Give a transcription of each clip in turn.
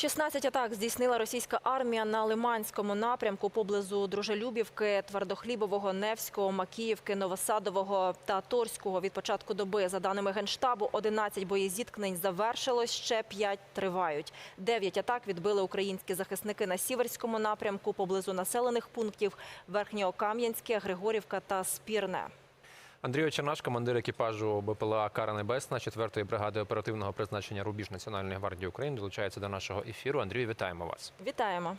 16 атак здійснила російська армія на Лиманському напрямку поблизу Дружелюбівки, Твердохлібового, Невського, Макіївки, Новосадового та Торського. Від початку доби, за даними Генштабу, 11 боєзіткнень завершилось, ще 5 тривають. 9 атак відбили українські захисники на Сіверському напрямку поблизу населених пунктів Верхньокам'янське, Григорівка та Спірне. Андрій Чернаш, командир екіпажу БПЛА Кара Небесна 4-ї бригади оперативного призначення Рубіж Національної гвардії України, долучається до нашого ефіру. Андрію, вітаємо вас. Вітаємо.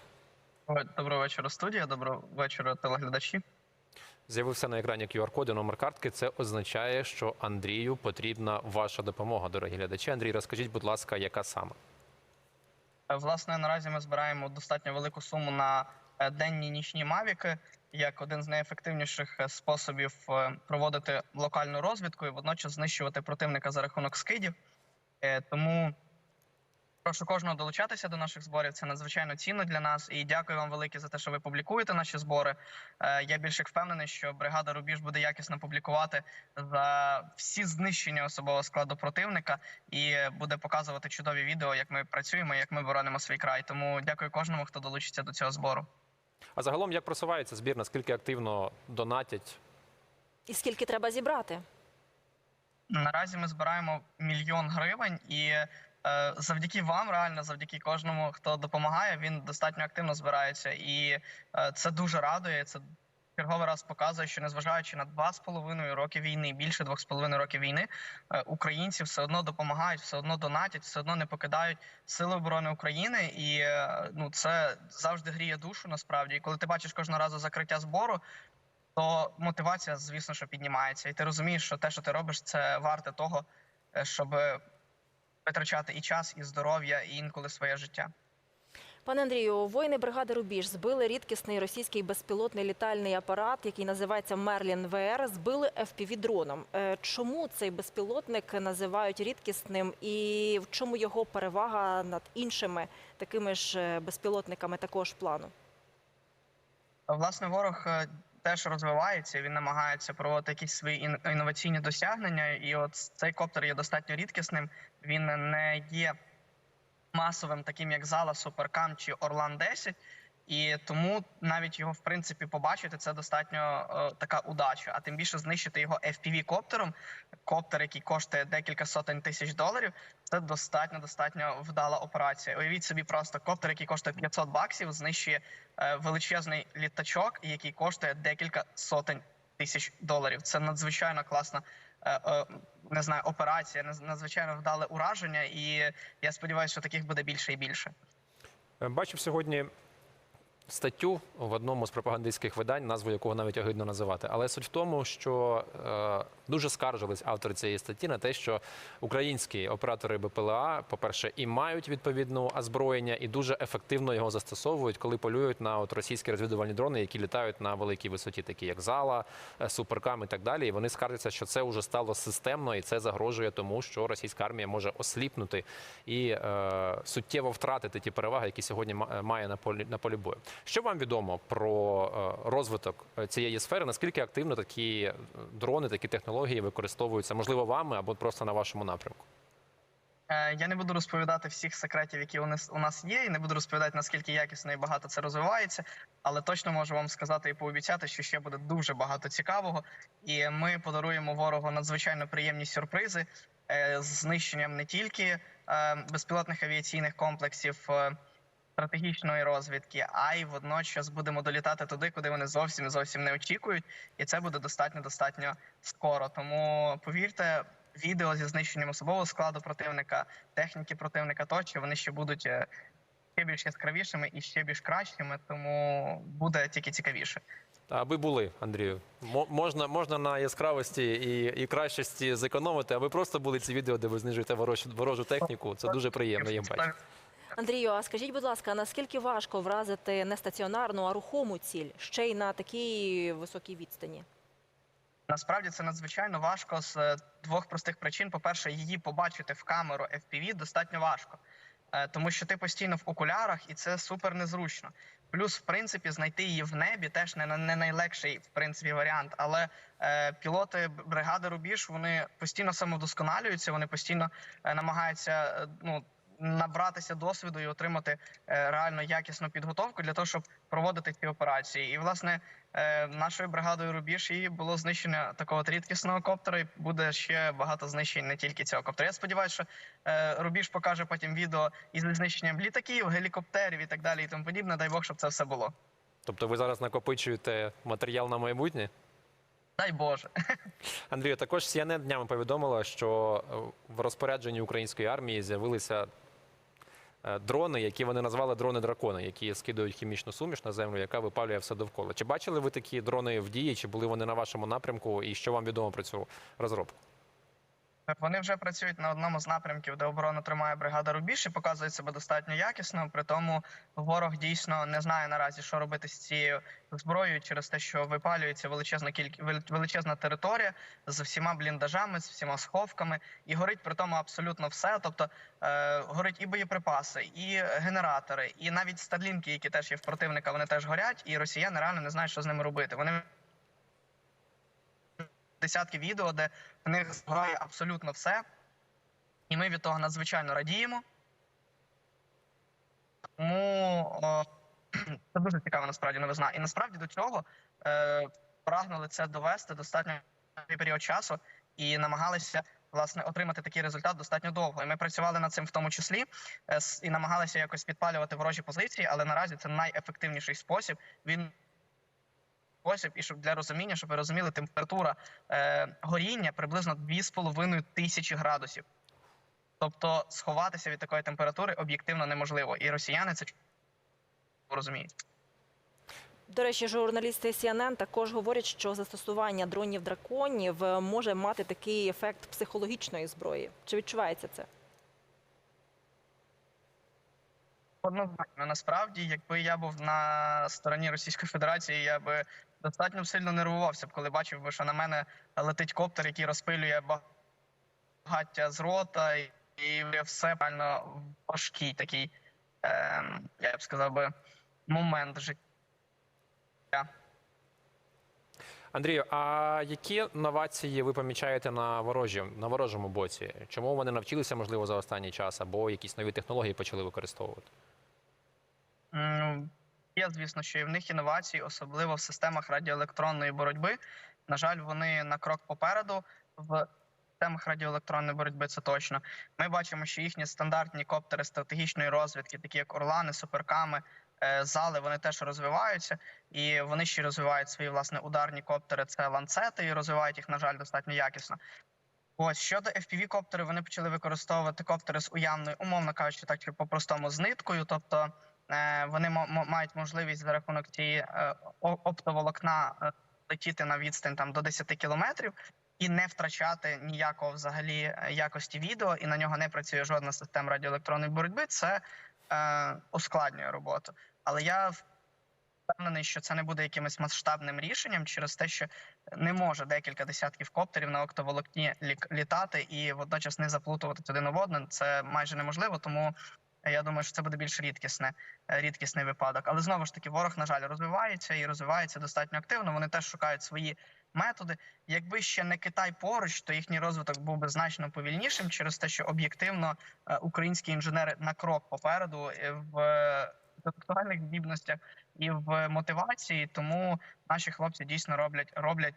Доброго вечора, студія. Доброго вечора, телеглядачі. З'явився на екрані QR-код і номер картки. Це означає, що Андрію потрібна ваша допомога, дорогі глядачі. Андрій, розкажіть, будь ласка, яка саме? Е, Власне, наразі ми збираємо достатньо велику суму на е, денні нічні мавіки як один з найефективніших е, способів е, проводити локальну розвідку і водночас знищувати противника за рахунок скидів. Е, Тому прошу кожного долучатися до наших зборів. Це надзвичайно цінно для нас. І дякую вам велике за те, що ви публікуєте наші збори. Я більш як впевнений, що бригада Рубіж буде якісно публікувати за всі знищення особового складу противника і буде показувати чудові відео, як ми працюємо, як ми боронимо свій край. Тому дякую кожному, хто долучиться до цього збору. А загалом як просувається збір? Наскільки активно донатять? І скільки треба зібрати? Наразі ми збираємо мільйон гривень, і е, завдяки вам, реально, завдяки кожному, хто допомагає, він достатньо активно збирається, і е, це дуже радує. Це черговий раз показує, що незважаючи на два з половиною роки війни, більше двох з половиною років війни, е, українці все одно допомагають, все одно донатять, все одно не покидають сили оборони України, і е, ну це завжди гріє душу. Насправді, і коли ти бачиш кожного разу закриття збору. То мотивація, звісно, що піднімається, і ти розумієш, що те, що ти робиш, це варте того, е, щоб витрачати і час, і здоров'я, і інколи своє життя. Пане Андрію, воїни бригади Рубіж збили рідкісний російський безпілотний літальний апарат, який називається Мерлін ВР. Збили fpv дроном. Е, Чому цей безпілотник називають рідкісним, і в чому його перевага над іншими такими ж е, безпілотниками такого ж плану? Власне, ворог е, теж розвивається. Він намагається проводити якісь свої ін- інноваційні досягнення. І от цей коптер є достатньо рідкісним. Він не є масовим, таким як зала, Суперкам чи Орлан 10 і тому навіть його в принципі побачити це достатньо е, така удача. А тим більше знищити його fpv коптер коптер, який коштує декілька сотень тисяч доларів. Це достатньо достатньо вдала операція. Уявіть собі, просто коптер, який коштує 500 баксів, знищує е, величезний літачок, який коштує декілька сотень тисяч доларів. Це надзвичайно класна. Е, е, Не знаю, операція, надзвичайно вдале ураження, і я сподіваюся, що таких буде більше і більше. Е, Бачив сьогодні статтю в одному з пропагандистських видань, назву якого навіть огидно називати. Але суть в тому, що е, дуже скаржились автори цієї статті на те, що українські оператори БПЛА, по-перше, і мають відповідну озброєння, і дуже ефективно його застосовують, коли полюють на от російські розвідувальні дрони, які літають на великій висоті, такі як зала, е, суперкам і так далі. І вони скаржаться, що це вже стало системно, і це загрожує тому, що російська армія може осліпнути і е, суттєво втратити ті переваги, які сьогодні ма- має на полі на полі бою. Що вам відомо про е, розвиток цієї сфери? Наскільки активно такі е, дрони, такі технології використовуються, можливо, вами або просто на вашому напрямку? Е, Я не буду розповідати всіх секретів, які у нас у нас є, і не буду розповідати наскільки якісно і багато це розвивається. Але точно можу вам сказати і пообіцяти, що ще буде дуже багато цікавого, і ми подаруємо ворогу надзвичайно приємні сюрпризи з знищенням не тільки безпілотних авіаційних комплексів. Стратегічної розвідки, а й водночас будемо долітати туди, куди вони зовсім зовсім не очікують, і це буде достатньо достатньо скоро. Тому повірте, відео зі знищенням особового складу противника, техніки противника, тощо вони ще будуть е, ще більш яскравішими і ще більш кращими, тому буде тільки цікавіше. Аби були, Андрію, Мо- можна, можна на яскравості і, і кращості зекономити, аби просто були ці відео, де ви знижуєте ворожу, ворожу техніку. Це дуже приємно їм бачити. Андрію, а скажіть, будь ласка, наскільки важко вразити не стаціонарну, а рухому ціль ще й на такій високій відстані? Насправді це надзвичайно важко з е, двох простих причин. По-перше, її побачити в камеру FPV достатньо важко, Е, тому що ти постійно в окулярах, і це супер незручно. Плюс, в принципі, знайти її в небі теж не, не найлегший в принципі варіант. Але е, пілоти бригади Рубіж вони постійно самовдосконалюються, вони постійно е, намагаються ну. Набратися досвіду і отримати е, реально якісну підготовку для того, щоб проводити ці операції. І власне е, нашою бригадою Рубіж і було знищення такого рідкісного коптера. І буде ще багато знищень не тільки цього коптера. Я сподіваюся, що е, Рубіж покаже потім відео із знищенням літаків, гелікоптерів і так далі, і тому подібне. Дай Бог, щоб це все було. Тобто ви зараз накопичуєте матеріал на майбутнє? Дай Боже. Андрію, також CNN днями повідомила, що в розпорядженні української армії з'явилися дрони, які вони назвали дрони-дракони, які скидують хімічну суміш на землю, яка випалює все довкола. Чи бачили ви такі дрони в дії, чи були вони на вашому напрямку, і що вам відомо про цю розробку? Вони вже працюють на одному з напрямків, де оборону тримає бригада Рубіж і показують себе достатньо якісно. При тому ворог дійсно не знає наразі, що робити з цією зброєю через те, що випалюється величезна кількість величезна територія з всіма бліндажами, з всіма сховками, і горить при тому абсолютно все. Тобто е, горить і боєприпаси, і генератори, і навіть старлінки, які теж є в противника, вони теж горять, і росіяни реально не знають, що з ними робити. Вони десятки відео, де в них згорає абсолютно все, і ми від того надзвичайно радіємо. Тому о, це дуже цікава насправді новизна. І насправді до цього е, прагнули це довести достатньо період часу і намагалися власне отримати такий результат достатньо довго. І ми працювали над цим в тому числі е, і намагалися якось підпалювати ворожі позиції, але наразі це найефективніший спосіб. Він спосіб, і щоб для розуміння, щоб ви розуміли, температура е, горіння приблизно 2,5 тисячі градусів. Тобто сховатися від такої температури об'єктивно неможливо. І росіяни це розуміють. До речі, журналісти CNN також говорять, що застосування дронів драконів е, може мати такий ефект психологічної зброї. Чи відчувається це? Однозначно, насправді, якби я був на стороні Російської Федерації, я би достатньо сильно нервувався коли бачив би, що на мене летить коптер, який розпилює багаття з рота, і, все реально важкий такий, е, я б сказав би, момент життя. Андрію, а які новації ви помічаєте на ворожі, на ворожому боці? Чому вони навчилися, можливо, за останній час, або якісь нові технології почали використовувати? М, Є, звісно, що і в них інновації, особливо в системах радіоелектронної боротьби. На жаль, вони на крок попереду в системах радіоелектронної боротьби. Це точно. Ми бачимо, що їхні стандартні коптери стратегічної розвідки, такі як Орлани, Суперками, е, зали, вони теж розвиваються, і вони ще розвивають свої власне ударні коптери. Це ланцети, і розвивають їх, на жаль, достатньо якісно. Ось щодо fpv коптери вони почали використовувати коптери з уявною, умовно кажучи, так чи по-простому з ниткою. Тобто вони мо- мо- мають можливість за рахунок цієї е, оптоволокна е, летіти на відстань там до 10 кілометрів і не втрачати ніякого взагалі е, якості відео, і на нього не працює жодна система радіоелектронної боротьби. Це е, ускладнює роботу. Але я впевнений, що це не буде якимось масштабним рішенням через те, що не може декілька десятків коптерів на октоволокні лік- літати і водночас не заплутувати один об один. Це майже неможливо, тому я думаю, що це буде більш рідкісне, е, рідкісний випадок. Але знову ж таки, ворог, на жаль, розвивається і розвивається достатньо активно. Вони теж шукають свої методи. Якби ще не Китай поруч, то їхній розвиток був би значно повільнішим через те, що об'єктивно е, українські інженери на крок попереду е, в інтелектуальних здібностях і в мотивації. Тому наші хлопці дійсно роблять роблять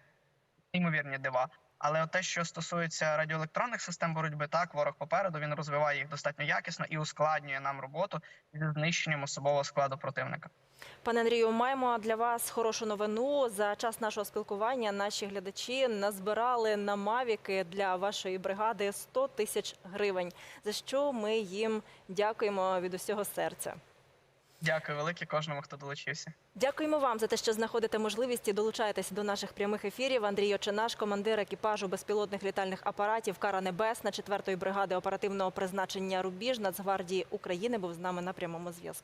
неймовірні дива. Але те, що стосується радіоелектронних систем боротьби, так ворог попереду він розвиває їх достатньо якісно і ускладнює нам роботу зі знищенням особового складу противника. Пане Андрію, маємо для вас хорошу новину. За час нашого спілкування наші глядачі назбирали на мавіки для вашої бригади 100 тисяч гривень. За що ми їм дякуємо від усього серця. Дякую велике кожному, хто долучився. Дякуємо вам за те, що знаходите можливість і долучаєтесь до наших прямих ефірів. Андрій Очинаш, командир екіпажу безпілотних літальних апаратів Кара Небесна 4-ї бригади оперативного призначення Рубіж Нацгвардії України, був з нами на прямому зв'язку.